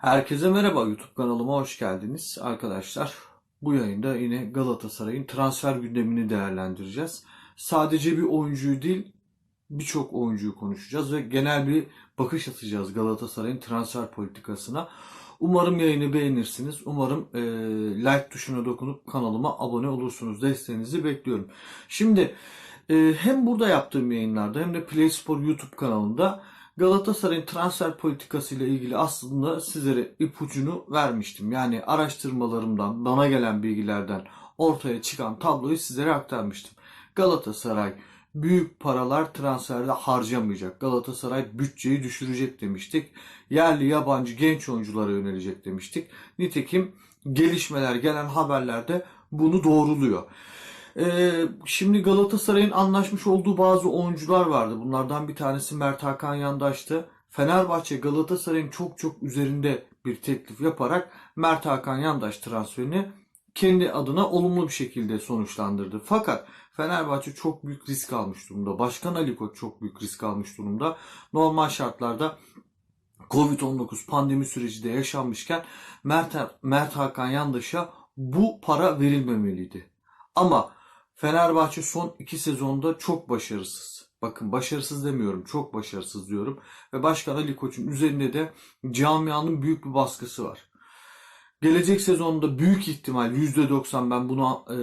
Herkese merhaba YouTube kanalıma hoş geldiniz arkadaşlar. Bu yayında yine Galatasaray'ın transfer gündemini değerlendireceğiz. Sadece bir oyuncuyu değil birçok oyuncuyu konuşacağız ve genel bir bakış atacağız Galatasaray'ın transfer politikasına. Umarım yayını beğenirsiniz. Umarım e, like tuşuna dokunup kanalıma abone olursunuz. Desteğinizi bekliyorum. Şimdi e, hem burada yaptığım yayınlarda hem de Play Spor YouTube kanalında Galatasaray'ın transfer politikası ile ilgili aslında sizlere ipucunu vermiştim. Yani araştırmalarımdan, bana gelen bilgilerden ortaya çıkan tabloyu sizlere aktarmıştım. Galatasaray büyük paralar transferde harcamayacak. Galatasaray bütçeyi düşürecek demiştik. Yerli yabancı genç oyunculara yönelecek demiştik. Nitekim gelişmeler gelen haberlerde bunu doğruluyor. Ee, şimdi Galatasaray'ın anlaşmış olduğu bazı oyuncular vardı. Bunlardan bir tanesi Mert Hakan Yandaş'tı. Fenerbahçe Galatasaray'ın çok çok üzerinde bir teklif yaparak Mert Hakan Yandaş transferini kendi adına olumlu bir şekilde sonuçlandırdı. Fakat Fenerbahçe çok büyük risk almış durumda. Başkan Ali Koç çok büyük risk almış durumda. Normal şartlarda Covid-19 pandemi süreci de yaşanmışken Mert, Mert Hakan Yandaş'a bu para verilmemeliydi. Ama Fenerbahçe son iki sezonda çok başarısız. Bakın başarısız demiyorum, çok başarısız diyorum. Ve Başkan Ali Koç'un üzerinde de camianın büyük bir baskısı var. Gelecek sezonda büyük ihtimal %90 ben bunu e,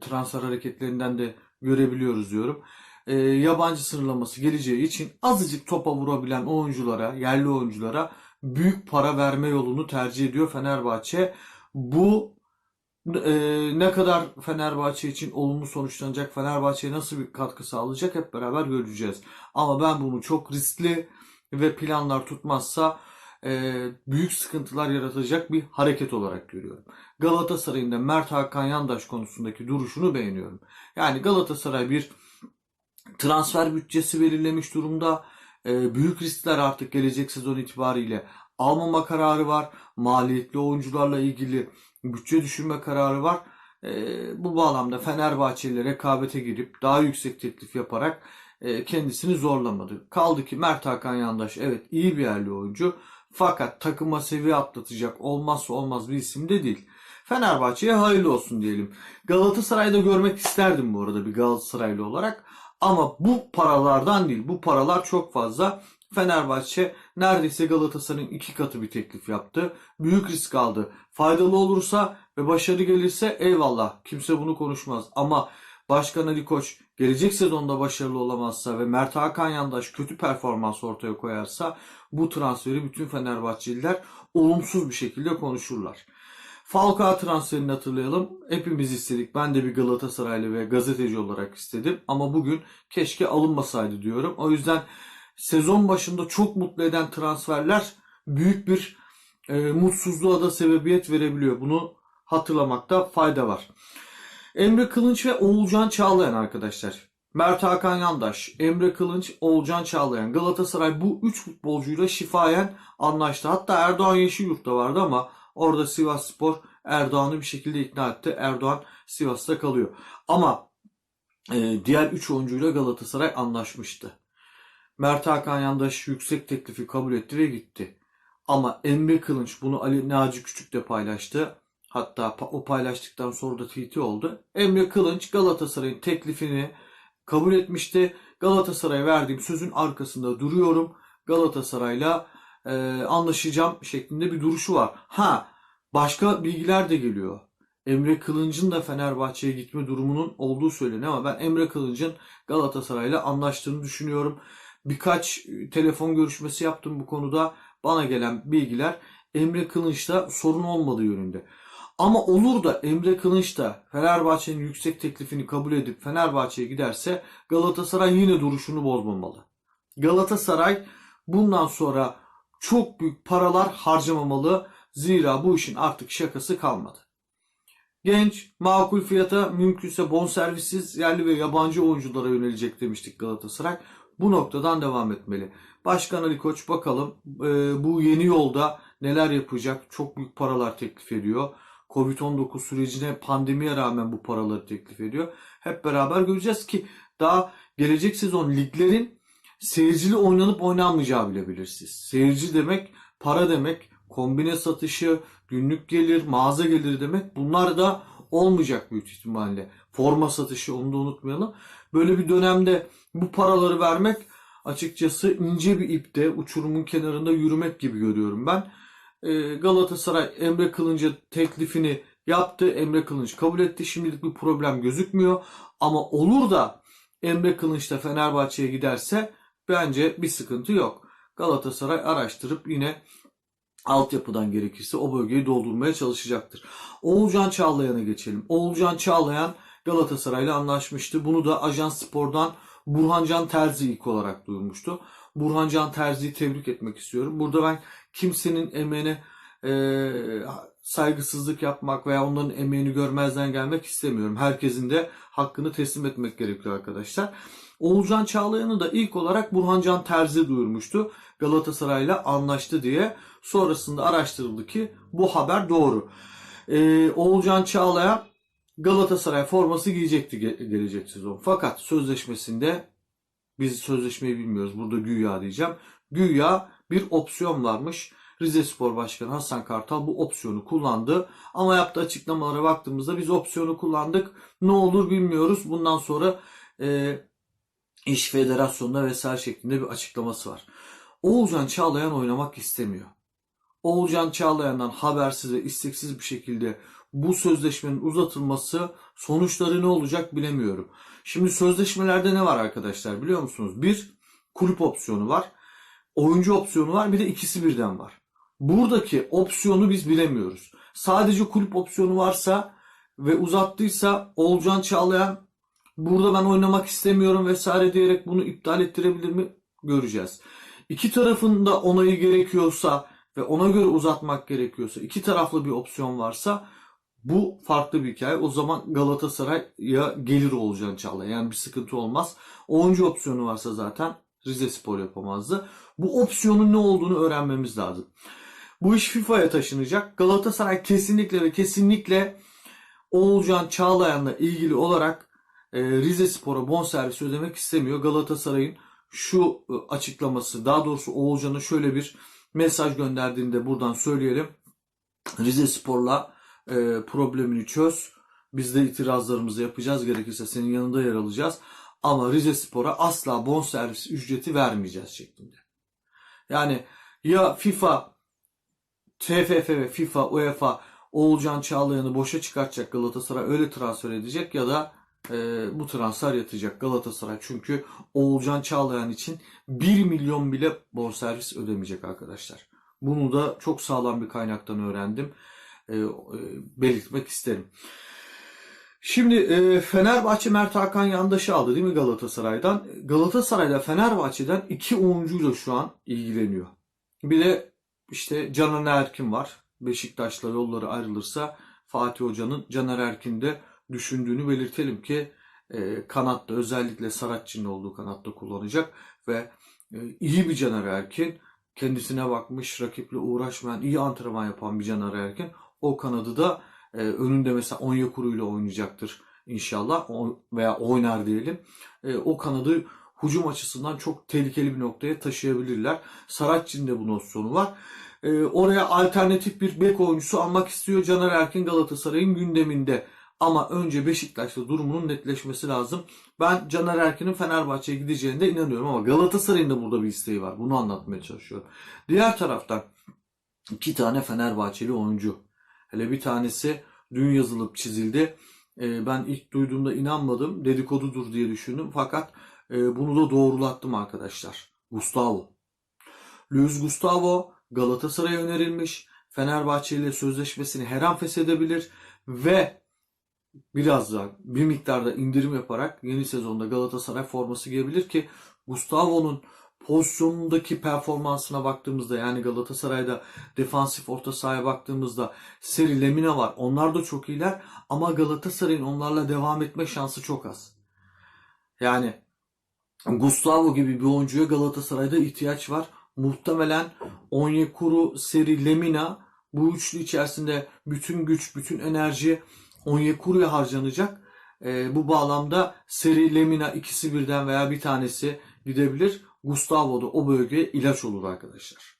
transfer hareketlerinden de görebiliyoruz diyorum. E, yabancı sınırlaması geleceği için azıcık topa vurabilen oyunculara, yerli oyunculara büyük para verme yolunu tercih ediyor Fenerbahçe. Bu e, ne kadar Fenerbahçe için olumlu sonuçlanacak, Fenerbahçe'ye nasıl bir katkı sağlayacak hep beraber göreceğiz. Ama ben bunu çok riskli ve planlar tutmazsa e, büyük sıkıntılar yaratacak bir hareket olarak görüyorum. Galatasaray'ın da Mert Hakan Yandaş konusundaki duruşunu beğeniyorum. Yani Galatasaray bir transfer bütçesi belirlemiş durumda. E, büyük riskler artık gelecek sezon itibariyle almama kararı var. Maliyetli oyuncularla ilgili bütçe düşürme kararı var. E, bu bağlamda Fenerbahçe ile rekabete girip daha yüksek teklif yaparak e, kendisini zorlamadı. Kaldı ki Mert Hakan Yandaş evet iyi bir yerli oyuncu. Fakat takıma seviye atlatacak olmazsa olmaz bir isim de değil. Fenerbahçe'ye hayırlı olsun diyelim. Galatasaray'da görmek isterdim bu arada bir Galatasaraylı olarak. Ama bu paralardan değil. Bu paralar çok fazla. Fenerbahçe neredeyse Galatasaray'ın iki katı bir teklif yaptı. Büyük risk aldı. Faydalı olursa ve başarı gelirse eyvallah. Kimse bunu konuşmaz. Ama Başkan Ali Koç gelecek sezonda başarılı olamazsa ve Mert Hakan Yandaş kötü performans ortaya koyarsa bu transferi bütün Fenerbahçeliler olumsuz bir şekilde konuşurlar. Falcao transferini hatırlayalım. Hepimiz istedik. Ben de bir Galatasaraylı ve gazeteci olarak istedim. Ama bugün keşke alınmasaydı diyorum. O yüzden sezon başında çok mutlu eden transferler büyük bir e, mutsuzluğa da sebebiyet verebiliyor. Bunu hatırlamakta fayda var. Emre Kılınç ve Oğulcan Çağlayan arkadaşlar. Mert Hakan Yandaş, Emre Kılınç, Oğulcan Çağlayan. Galatasaray bu 3 futbolcuyla şifayen anlaştı. Hatta Erdoğan Yeşilyurt da vardı ama orada Sivas Spor Erdoğan'ı bir şekilde ikna etti. Erdoğan Sivas'ta kalıyor. Ama e, diğer 3 oyuncuyla Galatasaray anlaşmıştı. Mert Hakan Yandaş yüksek teklifi kabul etti ve gitti. Ama Emre Kılınç bunu Ali Naci Küçük de paylaştı. Hatta o paylaştıktan sonra da tweet'i oldu. Emre Kılınç Galatasaray'ın teklifini kabul etmişti. Galatasaray'a verdiğim sözün arkasında duruyorum. Galatasaray'la e, anlaşacağım şeklinde bir duruşu var. Ha başka bilgiler de geliyor. Emre Kılınç'ın da Fenerbahçe'ye gitme durumunun olduğu söyleniyor ama ben Emre Kılınç'ın Galatasaray'la anlaştığını düşünüyorum. Birkaç telefon görüşmesi yaptım bu konuda. Bana gelen bilgiler Emre Kılınç'ta sorun olmadığı yönünde. Ama olur da Emre Kılınç da Fenerbahçe'nin yüksek teklifini kabul edip Fenerbahçe'ye giderse Galatasaray yine duruşunu bozmamalı. Galatasaray bundan sonra çok büyük paralar harcamamalı. Zira bu işin artık şakası kalmadı. Genç, makul fiyata mümkünse bonservissiz yerli ve yabancı oyunculara yönelecek demiştik Galatasaray. Bu noktadan devam etmeli. Başkan Ali Koç bakalım e, bu yeni yolda neler yapacak? Çok büyük paralar teklif ediyor. Covid-19 sürecine pandemiye rağmen bu paraları teklif ediyor. Hep beraber göreceğiz ki daha gelecek sezon liglerin seyircili oynanıp oynanmayacağı bile belirsiz. Seyirci demek para demek. Kombine satışı, günlük gelir, mağaza geliri demek. Bunlar da olmayacak büyük ihtimalle. Forma satışı onu da unutmayalım. Böyle bir dönemde bu paraları vermek açıkçası ince bir ipte uçurumun kenarında yürümek gibi görüyorum ben. Ee, Galatasaray Emre Kılınç'a teklifini yaptı. Emre Kılınç kabul etti. Şimdilik bir problem gözükmüyor. Ama olur da Emre Kılınç da Fenerbahçe'ye giderse bence bir sıkıntı yok. Galatasaray araştırıp yine altyapıdan gerekirse o bölgeyi doldurmaya çalışacaktır. Oğulcan Çağlayan'a geçelim. Oğulcan Çağlayan Galatasaray'la anlaşmıştı. Bunu da Ajans Spor'dan Burhancan Terzi ilk olarak duyurmuştu. Burhancan Terzi'yi tebrik etmek istiyorum. Burada ben kimsenin emeğine e, saygısızlık yapmak veya onların emeğini görmezden gelmek istemiyorum. Herkesin de hakkını teslim etmek gerekiyor arkadaşlar. Oğulcan Çağlayan'ı da ilk olarak Burhancan Terzi duyurmuştu. Galatasaray'la anlaştı diye. Sonrasında araştırıldı ki bu haber doğru. Ee, Oğulcan Çağlayan Galatasaray forması giyecekti ge- gelecek sezon. Fakat sözleşmesinde biz sözleşmeyi bilmiyoruz. Burada güya diyeceğim. Güya bir opsiyon varmış. Rize Spor Başkanı Hasan Kartal bu opsiyonu kullandı. Ama yaptığı açıklamalara baktığımızda biz opsiyonu kullandık. Ne olur bilmiyoruz. Bundan sonra e, İş Federasyonu'nda vesaire şeklinde bir açıklaması var. Oğulcan Çağlayan oynamak istemiyor. Oğulcan Çağlayan'dan habersiz ve isteksiz bir şekilde bu sözleşmenin uzatılması sonuçları ne olacak bilemiyorum. Şimdi sözleşmelerde ne var arkadaşlar biliyor musunuz? Bir kulüp opsiyonu var. Oyuncu opsiyonu var. Bir de ikisi birden var. Buradaki opsiyonu biz bilemiyoruz. Sadece kulüp opsiyonu varsa ve uzattıysa Oğulcan Çağlayan burada ben oynamak istemiyorum vesaire diyerek bunu iptal ettirebilir mi göreceğiz. İki tarafın da onayı gerekiyorsa ve ona göre uzatmak gerekiyorsa iki taraflı bir opsiyon varsa bu farklı bir hikaye. O zaman Galatasaray'a gelir Oğulcan Çağlayan. Yani bir sıkıntı olmaz. Oyuncu opsiyonu varsa zaten Rize Spor yapamazdı. Bu opsiyonun ne olduğunu öğrenmemiz lazım. Bu iş FIFA'ya taşınacak. Galatasaray kesinlikle ve kesinlikle Oğulcan Çağlayan'la ilgili olarak Rize Spor'a bonservis ödemek istemiyor. Galatasaray'ın şu e, açıklaması, daha doğrusu Oğulcan'a şöyle bir mesaj gönderdiğini de buradan söyleyelim. Rize Spor'la e, problemini çöz. Biz de itirazlarımızı yapacağız. Gerekirse senin yanında yer alacağız. Ama Rize Spor'a asla bonservis ücreti vermeyeceğiz şeklinde. Yani ya FIFA, TFF ve FIFA, UEFA Oğulcan Çağlayan'ı boşa çıkartacak Galatasaray öyle transfer edecek ya da e, bu transfer yatacak Galatasaray. Çünkü Oğulcan Çağlayan için 1 milyon bile bonservis ödemeyecek arkadaşlar. Bunu da çok sağlam bir kaynaktan öğrendim. E, e, belirtmek isterim. Şimdi e, Fenerbahçe Mert Hakan Yandaş'ı aldı değil mi Galatasaray'dan? Galatasaray'da Fenerbahçe'den iki oyuncuyla şu an ilgileniyor. Bir de işte Caner Erkin var. Beşiktaş'la yolları ayrılırsa Fatih Hoca'nın Caner Erkin'de düşündüğünü belirtelim ki e, kanatta özellikle Saratçı'nın olduğu kanatta kullanacak ve e, iyi bir Caner Erkin kendisine bakmış, rakiple uğraşmayan, iyi antrenman yapan bir Caner Erkin o kanadı da e, önünde mesela Onyekuru ile oynayacaktır inşallah o, veya oynar diyelim. E, o kanadı hücum açısından çok tehlikeli bir noktaya taşıyabilirler. Saratçı'nın da bu nosyonu var. E, oraya alternatif bir bek oyuncusu almak istiyor Caner Erkin Galatasaray'ın gündeminde. Ama önce Beşiktaş'ta durumunun netleşmesi lazım. Ben Caner Erkin'in Fenerbahçe'ye gideceğine de inanıyorum ama Galatasaray'ın da burada bir isteği var. Bunu anlatmaya çalışıyorum. Diğer taraftan iki tane Fenerbahçeli oyuncu. Hele bir tanesi dün yazılıp çizildi. Ee, ben ilk duyduğumda inanmadım. Dedikodudur diye düşündüm. Fakat e, bunu da doğrulattım arkadaşlar. Gustavo. Luis Gustavo Galatasaray'a önerilmiş. Fenerbahçe ile sözleşmesini her an feshedebilir ve biraz daha bir miktarda indirim yaparak yeni sezonda Galatasaray forması giyebilir ki Gustavo'nun pozisyonundaki performansına baktığımızda yani Galatasaray'da defansif orta sahaya baktığımızda Seri Lemina var. Onlar da çok iyiler ama Galatasaray'ın onlarla devam etme şansı çok az. Yani Gustavo gibi bir oyuncuya Galatasaray'da ihtiyaç var. Muhtemelen Onyekuru, Seri Lemina bu üçlü içerisinde bütün güç, bütün enerji Onyekuru'ya harcanacak. E, bu bağlamda Seri Lemina ikisi birden veya bir tanesi gidebilir. Gustavo da o bölgeye ilaç olur arkadaşlar.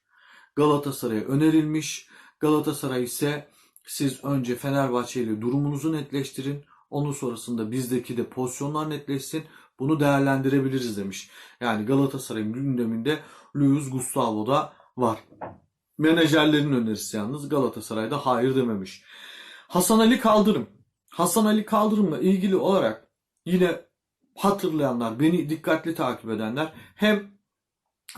Galatasaray'a önerilmiş. Galatasaray ise siz önce Fenerbahçe ile durumunuzu netleştirin. Onun sonrasında bizdeki de pozisyonlar netleşsin. Bunu değerlendirebiliriz demiş. Yani Galatasaray'ın gündeminde Luis Gustavo da var. Menajerlerin önerisi yalnız Galatasaray'da hayır dememiş. Hasan Ali Kaldırım. Hasan Ali Kaldırım'la ilgili olarak yine hatırlayanlar, beni dikkatli takip edenler hem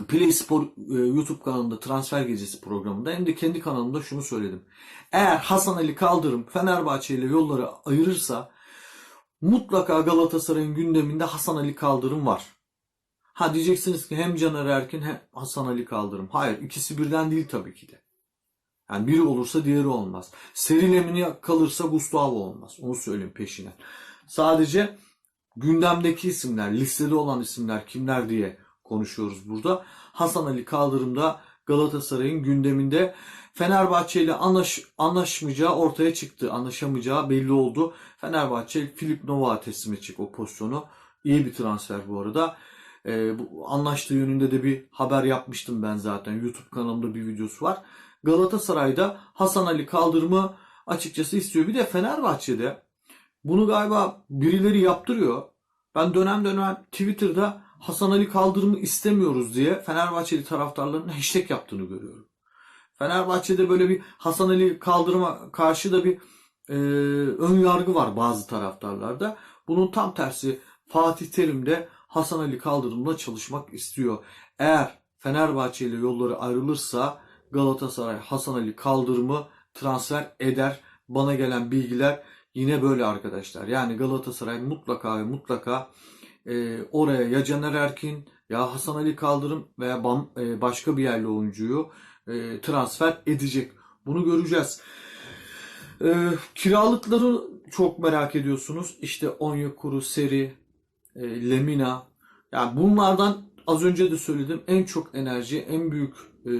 Play Spor e, YouTube kanalında Transfer Gecesi programında hem de kendi kanalımda şunu söyledim. Eğer Hasan Ali Kaldırım Fenerbahçe ile yolları ayırırsa mutlaka Galatasaray'ın gündeminde Hasan Ali Kaldırım var. Ha diyeceksiniz ki hem Caner Erkin hem Hasan Ali Kaldırım. Hayır ikisi birden değil tabii ki de. Yani biri olursa diğeri olmaz. Seri Lemini kalırsa Gustavo olmaz. Onu söyleyeyim peşine. Sadece gündemdeki isimler, listede olan isimler kimler diye konuşuyoruz burada. Hasan Ali Kaldırım'da Galatasaray'ın gündeminde Fenerbahçe ile anlaş, anlaşmayacağı ortaya çıktı. Anlaşamayacağı belli oldu. Fenerbahçe Filip Nova teslim edecek o pozisyonu. İyi bir transfer bu arada. Ee, bu anlaştığı yönünde de bir haber yapmıştım ben zaten. YouTube kanalımda bir videosu var. Galatasaray'da Hasan Ali Kaldırım'ı açıkçası istiyor. Bir de Fenerbahçe'de bunu galiba birileri yaptırıyor. Ben dönem dönem Twitter'da Hasan Ali Kaldırım'ı istemiyoruz diye Fenerbahçeli taraftarların hashtag yaptığını görüyorum. Fenerbahçe'de böyle bir Hasan Ali Kaldırım'a karşı da bir e, ön yargı var bazı taraftarlarda. Bunun tam tersi Fatih Terim de Hasan Ali Kaldırım'la çalışmak istiyor. Eğer Fenerbahçe ile yolları ayrılırsa Galatasaray Hasan Ali Kaldırım'ı transfer eder. Bana gelen bilgiler yine böyle arkadaşlar. Yani Galatasaray mutlaka ve mutlaka e, oraya ya Caner Erkin ya Hasan Ali Kaldırım veya bam, e, başka bir yerli oyuncuyu e, transfer edecek. Bunu göreceğiz. E, kiralıkları çok merak ediyorsunuz. İşte Onyekuru, Seri, e, Lemina. Yani bunlardan az önce de söyledim en çok enerji, en büyük e,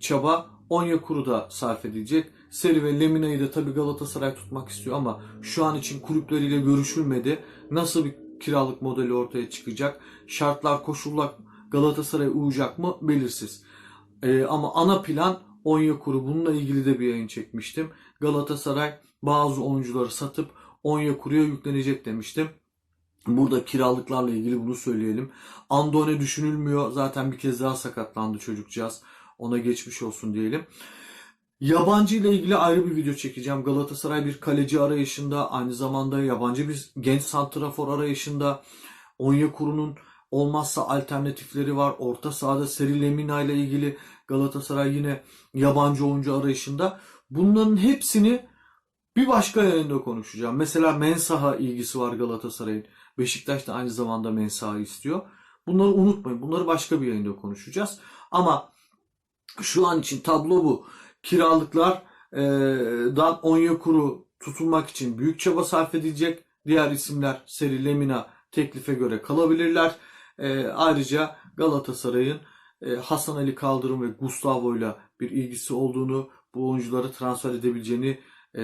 çaba Onyekuru'da sarf edilecek. Seri ve Lemina'yı da tabii Galatasaray tutmak istiyor ama şu an için kulüpleriyle görüşülmedi. Nasıl bir kiralık modeli ortaya çıkacak? Şartlar, koşullar Galatasaray'a uyacak mı? Belirsiz. Ee, ama ana plan Onyekuru. Bununla ilgili de bir yayın çekmiştim. Galatasaray bazı oyuncuları satıp Onyekuru'ya yüklenecek demiştim. Burada kiralıklarla ilgili bunu söyleyelim. Andone düşünülmüyor. Zaten bir kez daha sakatlandı çocukcağız. Ona geçmiş olsun diyelim. Yabancı ile ilgili ayrı bir video çekeceğim. Galatasaray bir kaleci arayışında, aynı zamanda yabancı bir genç santrafor arayışında. Onyekuru'nun olmazsa alternatifleri var. Orta sahada Seri Lemina ile ilgili Galatasaray yine yabancı oyuncu arayışında. Bunların hepsini bir başka yayında konuşacağım. Mesela Mensah'a ilgisi var Galatasaray'ın. Beşiktaş da aynı zamanda Mensah'ı istiyor. Bunları unutmayın. Bunları başka bir yayında konuşacağız. Ama şu an için tablo bu. Kiralıklardan Onyekuru tutulmak için büyük çaba sarf edilecek. Diğer isimler Seri Lemina teklife göre kalabilirler. E, ayrıca Galatasaray'ın e, Hasan Ali Kaldırım ve Gustavo ile bir ilgisi olduğunu, bu oyuncuları transfer edebileceğini e,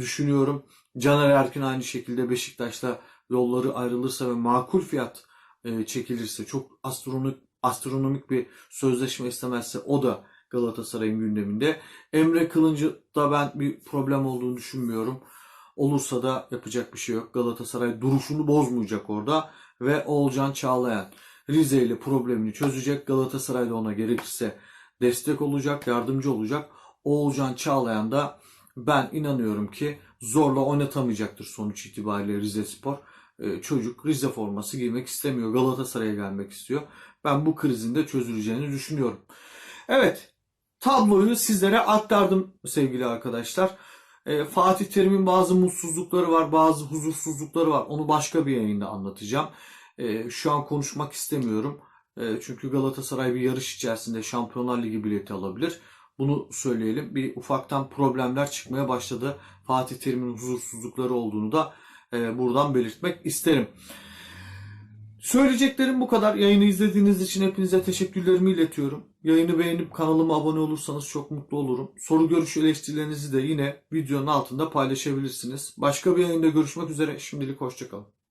düşünüyorum. Caner Erkin aynı şekilde Beşiktaş'ta yolları ayrılırsa ve makul fiyat e, çekilirse, çok astronomik astronomik bir sözleşme istemezse o da Galatasaray'ın gündeminde. Emre Kılıncı'da ben bir problem olduğunu düşünmüyorum. Olursa da yapacak bir şey yok. Galatasaray duruşunu bozmayacak orada ve Oğulcan Çağlayan Rize ile problemini çözecek. Galatasaray da ona gerekirse destek olacak, yardımcı olacak. Oğulcan Çağlayan da ben inanıyorum ki zorla oynatamayacaktır sonuç itibariyle Rize Spor. Ee, çocuk Rize forması giymek istemiyor. Galatasaray'a gelmek istiyor. Ben bu krizin de çözüleceğini düşünüyorum. Evet, tabloyu sizlere aktardım sevgili arkadaşlar. Ee, Fatih Terim'in bazı mutsuzlukları var, bazı huzursuzlukları var. Onu başka bir yayında anlatacağım. Ee, şu an konuşmak istemiyorum. Çünkü Galatasaray bir yarış içerisinde Şampiyonlar Ligi bileti alabilir. Bunu söyleyelim. Bir ufaktan problemler çıkmaya başladı. Fatih Terim'in huzursuzlukları olduğunu da e, buradan belirtmek isterim. Söyleyeceklerim bu kadar. Yayını izlediğiniz için hepinize teşekkürlerimi iletiyorum. Yayını beğenip kanalıma abone olursanız çok mutlu olurum. Soru görüş eleştirilerinizi de yine videonun altında paylaşabilirsiniz. Başka bir yayında görüşmek üzere. Şimdilik hoşçakalın.